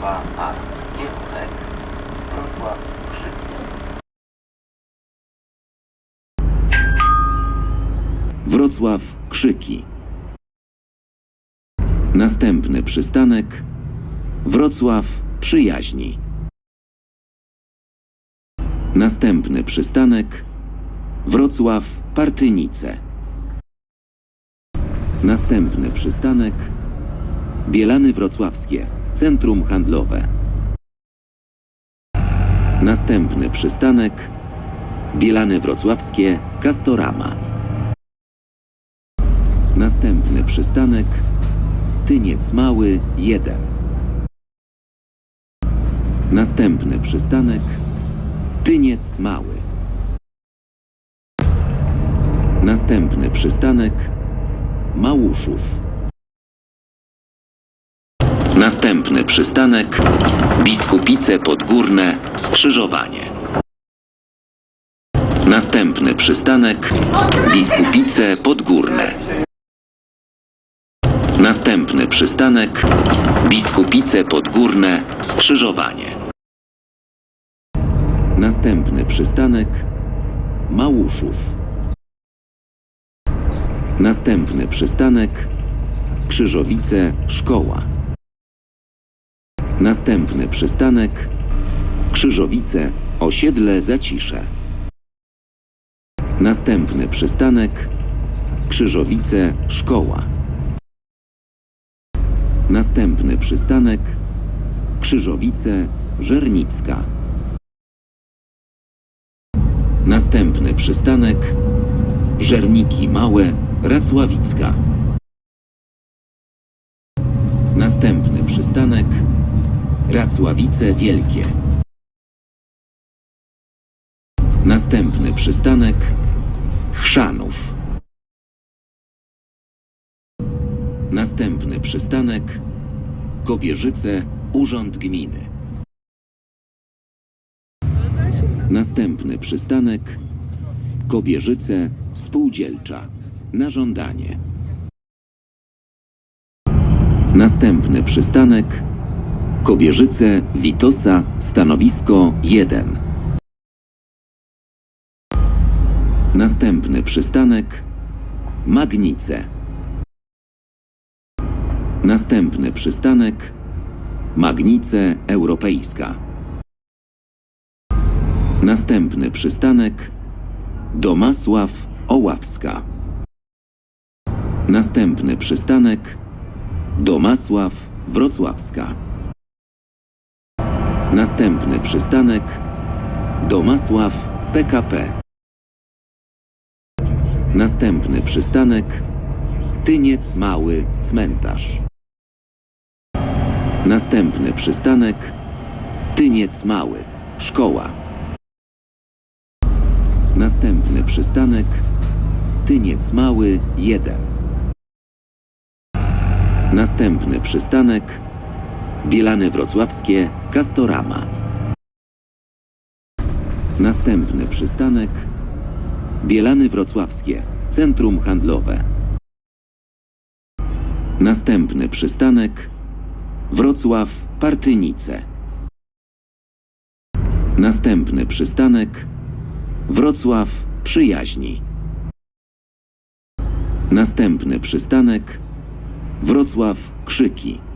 2A. Kierunek Wrocław. Wrocław Krzyki. Następny przystanek Wrocław Przyjaźni. Następny przystanek Wrocław Partynice. Następny przystanek Bielany Wrocławskie, Centrum Handlowe. Następny przystanek Bielany Wrocławskie, Castorama. Następny przystanek Tyniec Mały 1. Następny przystanek Tyniec Mały. Następny przystanek Małuszów. Następny przystanek Biskupice Podgórne Skrzyżowanie. Następny przystanek Biskupice Podgórne. Następny przystanek Biskupice Podgórne Skrzyżowanie. Następny przystanek Małuszów. Następny przystanek Krzyżowice Szkoła. Następny przystanek Krzyżowice Osiedle Zacisze. Następny przystanek Krzyżowice Szkoła. Następny przystanek Krzyżowice Żernicka. Następny przystanek Żerniki Małe Racławicka. Następny przystanek Racławice Wielkie. Następny przystanek Chrzanów. Następny przystanek Kobierzyce Urząd Gminy. Następny przystanek Kobierzyce Spółdzielcza na żądanie. Następny przystanek Kobierzyce Witosa stanowisko 1. Następny przystanek Magnice. Następny przystanek Magnice Europejska. Następny przystanek Domasław Oławska. Następny przystanek Domasław Wrocławska. Następny przystanek Domasław PKP. Następny przystanek Tyniec Mały Cmentarz. Następny przystanek Tyniec Mały Szkoła. Następny przystanek Tyniec Mały 1. Następny przystanek Bielany Wrocławskie Castorama. Następny przystanek Bielany Wrocławskie Centrum Handlowe. Następny przystanek Wrocław Partynice. Następny przystanek Wrocław Przyjaźni. Następny przystanek Wrocław Krzyki.